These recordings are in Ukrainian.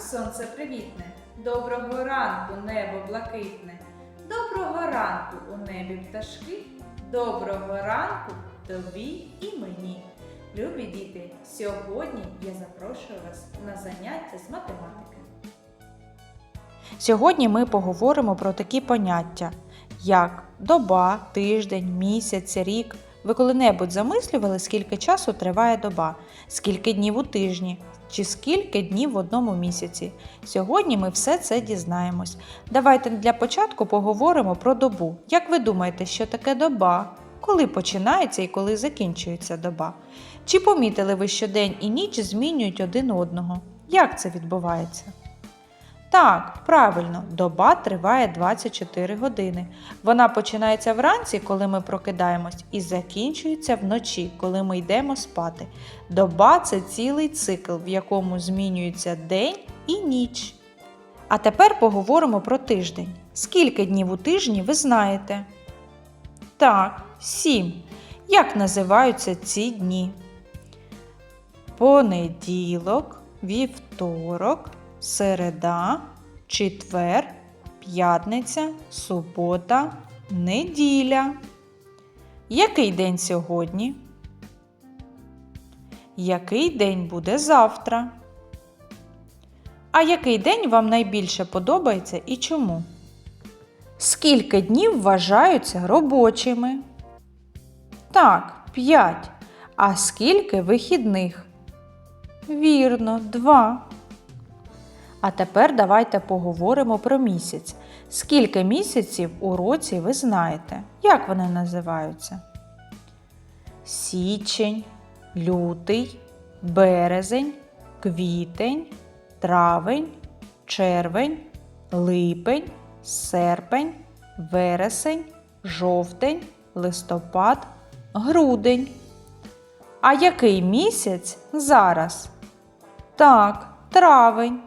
сонце привітне, доброго ранку, небо блакитне, доброго ранку у небі пташки, доброго ранку тобі і мені. Любі діти, сьогодні я запрошую вас на заняття з математики. Сьогодні ми поговоримо про такі поняття, як доба, тиждень, місяць, рік. Ви коли-небудь замислювали, скільки часу триває доба, скільки днів у тижні, чи скільки днів в одному місяці. Сьогодні ми все це дізнаємось. Давайте для початку поговоримо про добу. Як ви думаєте, що таке доба? Коли починається і коли закінчується доба? Чи помітили ви, що день і ніч змінюють один одного? Як це відбувається? Так, правильно, доба триває 24 години. Вона починається вранці, коли ми прокидаємось, і закінчується вночі, коли ми йдемо спати. Доба це цілий цикл, в якому змінюється день і ніч. А тепер поговоримо про тиждень. Скільки днів у тижні ви знаєте? Так, сім. Як називаються ці дні? Понеділок, вівторок, середа, четвер, п'ятниця, субота, неділя. Який день сьогодні? Який день буде завтра? А який день вам найбільше подобається і чому? Скільки днів вважаються робочими? Так, 5. А скільки вихідних? Вірно, 2. А тепер давайте поговоримо про місяць. Скільки місяців у році ви знаєте? Як вони називаються? Січень, лютий, березень, квітень, травень, червень, липень, серпень, вересень, жовтень, листопад, грудень. А який місяць зараз? Так, травень.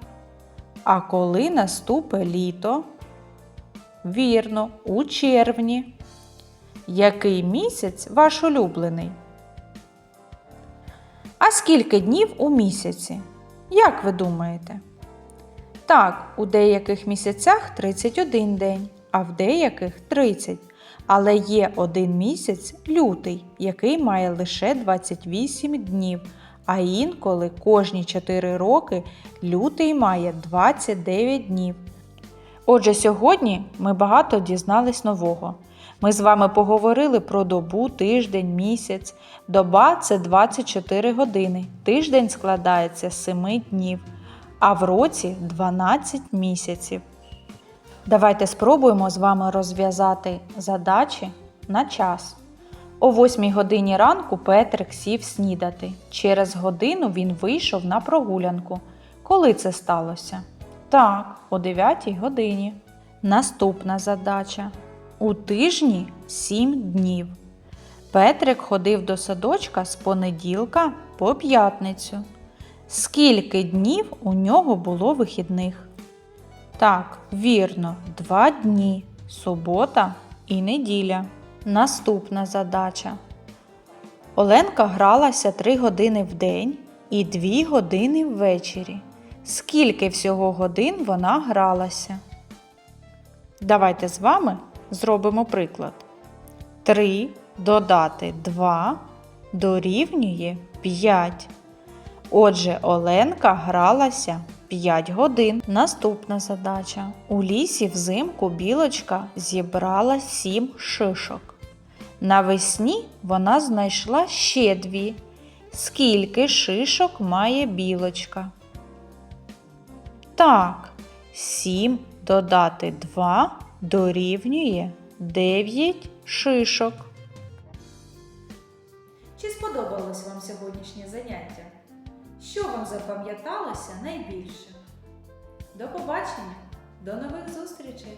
А коли наступе літо? Вірно, у червні. Який місяць ваш улюблений? А скільки днів у місяці? Як ви думаєте? Так, у деяких місяцях 31 день, а в деяких 30. Але є один місяць лютий, який має лише 28 днів, а інколи кожні 4 роки лютий має 29 днів. Отже, сьогодні ми багато дізнались нового. Ми з вами поговорили про добу, тиждень, місяць. Доба це 24 години. Тиждень складається з 7 днів, а в році 12 місяців. Давайте спробуємо з вами розв'язати задачі на час. О 8 годині ранку Петрик сів снідати. Через годину він вийшов на прогулянку. Коли це сталося? Так, о 9 годині. Наступна задача. У тижні 7 днів. Петрик ходив до садочка з понеділка по п'ятницю. Скільки днів у нього було вихідних? Так, вірно, два дні субота і неділя. Наступна задача. Оленка гралася 3 години в день і 2 години ввечері. Скільки всього годин вона гралася? Давайте з вами зробимо приклад. 3 додати 2 дорівнює 5. Отже, Оленка гралася 5 годин. Наступна задача. У лісі взимку білочка зібрала 7 шишок. Навесні вона знайшла ще дві. Скільки шишок має білочка? Так, 7 додати 2 дорівнює 9 шишок. Чи сподобалось вам сьогоднішнє заняття? Що вам запам'яталося найбільше? До побачення! До нових зустрічей!